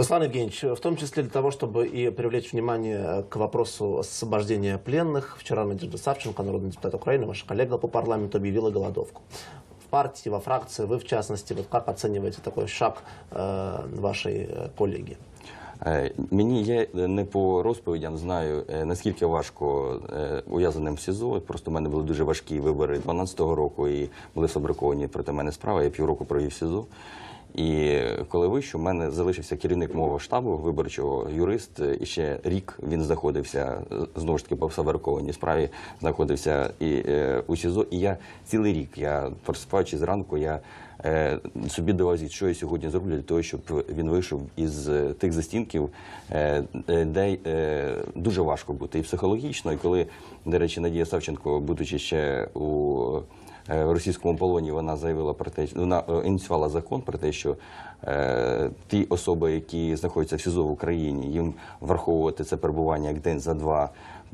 Руслан Евгеньевич, в том числе для того, чтобы и привлечь внимание к вопросу освобождения пленных, вчера Надежда Савченко, народный депутат Украины, ваша коллега по парламенту, объявила голодовку. В партии, во фракции, вы в частности, вот как оцениваете такой шаг э, вашей э, коллеги? Е, Мені є е, не по розповідям, знаю е, наскільки важко е, ув'язаним в СІЗО. Просто в мене були дуже важкі вибори 12-го року і були сфабриковані проти мене справи. Я півроку провів в СІЗО. І коли вийшов, у мене залишився керівник мого штабу виборчого, юрист. І ще рік він знаходився знову ж таки по фабрикованій справі, знаходився і е, у СІЗО. І я цілий рік, я просипаючи зранку, я е, собі звіт, що я сьогодні зроблю для того, щоб він вийшов із е, тих застінків, е, е, де е, дуже важко бути і психологічно. І коли, до речі, Надія Савченко, будучи ще у в російському полоні, вона заявила про те, вона е, ініціювала закон про те, що е, ті особи, які знаходяться в СІЗО в Україні, їм враховувати це перебування як день за два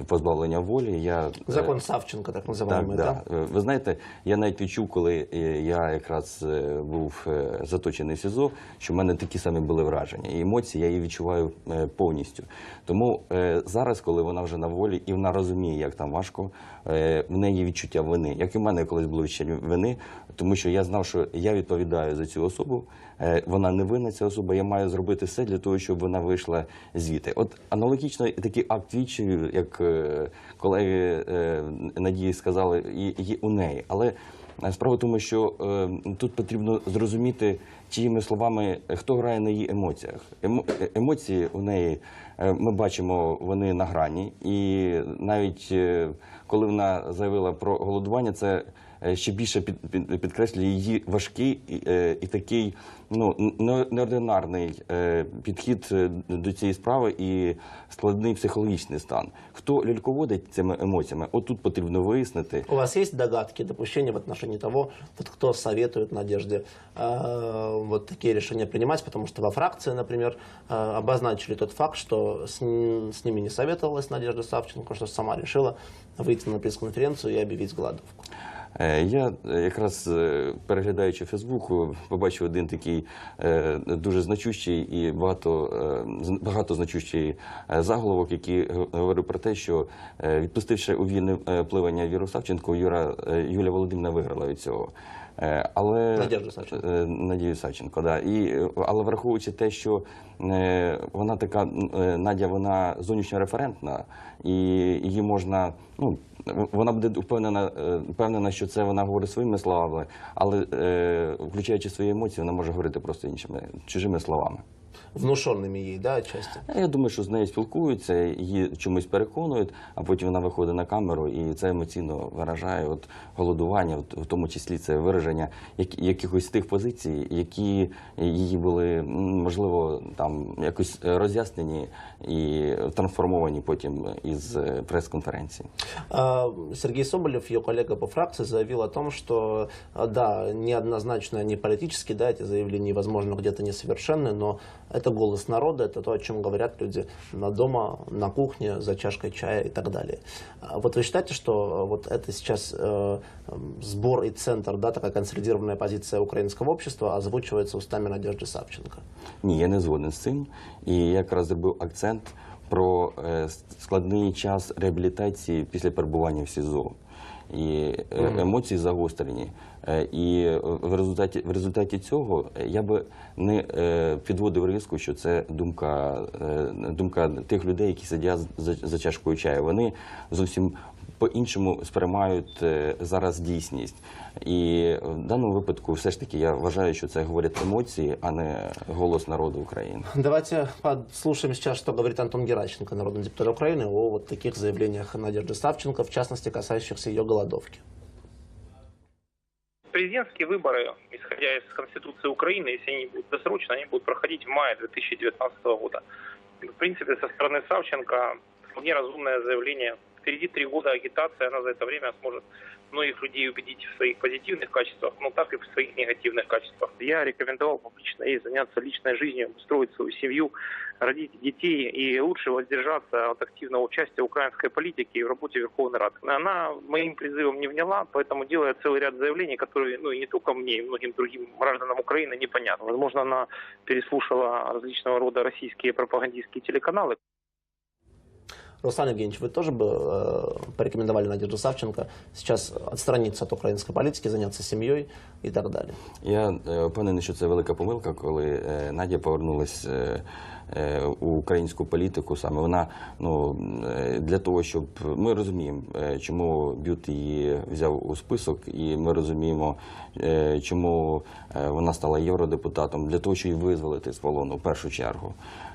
позбавлення волі. Я е, Закон Савченко, так так, называемый, да? Е, Ви знаєте, я навіть відчув, коли е, я якраз був заточений в СІЗО, що в мене такі самі були враження. І емоції я її відчуваю повністю. Тому зараз, коли вона вже на волі і вона розуміє, як там важко, в неї відчуття вини. Як і в мене колись було відчуття вини, тому що я знав, що я відповідаю за цю особу. Е, Вона не винна ця особа. Я маю зробити все для того, щоб вона вийшла звідти. От аналогічно такий акт відчаю, як е, колеги е, Надії сказали, є у неї. Але справа в тому, що тут потрібно зрозуміти, чиїми словами хто грає на її емоціях. Емо, емоції у неї ми бачимо, вони на грані, і навіть коли вона заявила про голодування, це ще більше під, під, підкреслює її важкий і, е, і такий ну не- неординарний е, підхід е, до цієї справи і складний психологічний стан. Хто ляльководить цими емоціями? От тут потрібно вияснити. У вас есть догадки, допущения в отношении того, вот кто советует Надежде э, вот такие решения принимать, потому что во фракции, например, э, обозначили тот факт, что с, ним- с ними не советовалась Надежда Савченко, что сама решила выйти на пресс-конференцию и объявить голодовку. Е, Я е, якраз е, переглядаючи Фейсбук, побачив один такий дуже значущий і багато, багато значущий заголовок, який говорив про те, що відпустивши у вільне пливання Віру Савченко, Юра, Юлія Володимирівна виграла від цього. Але Надежда Савченко. Надію Савченко, да. І, але враховуючи те, що вона така, Надя, вона зовнішньо референтна, і її можна, ну, вона буде впевнена, е, впевнена, що це вона говорить своїми словами, але е, включаючи свої емоції, вона може говорити просто іншими, чужими словами Внушенными ей, да, отчасти. Я думаю, що з нею спілкуються, її чомусь переконують, а потім вона виходить на камеру і це емоційно виражає от голодування, от, в тому числі це вираження як, якихось тих позицій, які її були м, можливо там якось роз'яснені і трансформовані потім із е, прес-конференції. А, Сергей Соболев, ее коллега по фракции, заявил о том, что, а, да, неоднозначно, не политически, да, эти заявления, возможно, где-то несовершенны, но это голос народа, это то, о чем говорят люди на дома, на кухне, за чашкой чая и так далее. А Вот вы считаете, что а, вот это сейчас э, м, сбор и центр, да, такая консолидированная позиция украинского общества озвучивается устами Надежды Савченко? Ні, я не згоден з цим. І я якраз зробив акцент про е, складний час реабілітації після перебування в СІЗО. І е, емоції загострені. Е, І в результаті, в результаті цього я би не е, підводив риску, що це думка, е, думка тих людей, які сидять за, за чашкою чаю. Вони зовсім по-іншому сприймають е, зараз дійсність. І в даному випадку, все ж таки, я вважаю, що це говорять емоції, а не голос народу України. Давайте послушаем сейчас, что говорит Антон Геращенко, народный депутат Украины, о вот таких заявлениях Надежды Савченко, в частности, касающихся ее голодовки. Президентские выборы, исходя из Конституции Украины, если они будут досрочно, они будут проходить в мае 2019 года. В принципе, со стороны Савченко вполне разумное заявление. Впереди три года агитации, она за это время сможет многих людей убедить в своих позитивных качествах, ну так и в своих негативных качествах. Я рекомендовал публично ей заняться личной жизнью, устроить свою семью, родить детей и лучше воздержаться от активного участия в украинской политике и в работе Верховной Рады. Она моим призывом не вняла, поэтому делает целый ряд заявлений, которые, ну и не только мне, и многим другим гражданам Украины непонятны. Возможно, она переслушала различного рода российские пропагандистские телеканалы, Руслан Евгеньевич, вы тоже бы э, порекомендовали Надежду Савченко сейчас отстраниться от украинской политики, заняться семьей и так далее? Я е, впевнений, що це велика помилка, коли е, Надя повернулась е, е, у українську політику. Саме вона ну е, для того, щоб ми розуміємо, е, чому Бют її взяв у список, і ми розуміємо, е, чому е, вона стала євродепутатом для того, щоб її визволити з полону в першу чергу.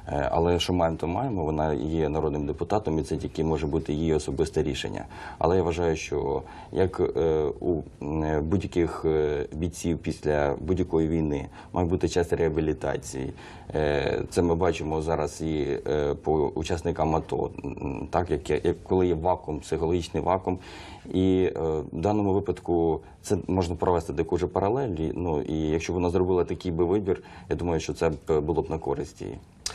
Е, Але що маємо, то маємо. Вона є народним депутатом, і це тільки може бути її особисте рішення. Але я вважаю, що як е, у е, будь-яких е, бійців після будь-якої війни має бути час реабілітації. Е, Це ми бачимо зараз і е, по учасникам АТО, так як, коли є вакуум, психологічний вакуум. І е, в даному випадку це можна провести таку ж паралель. Ну і якщо вона зробила такий би вибір, я думаю, що це б було б на користь їй.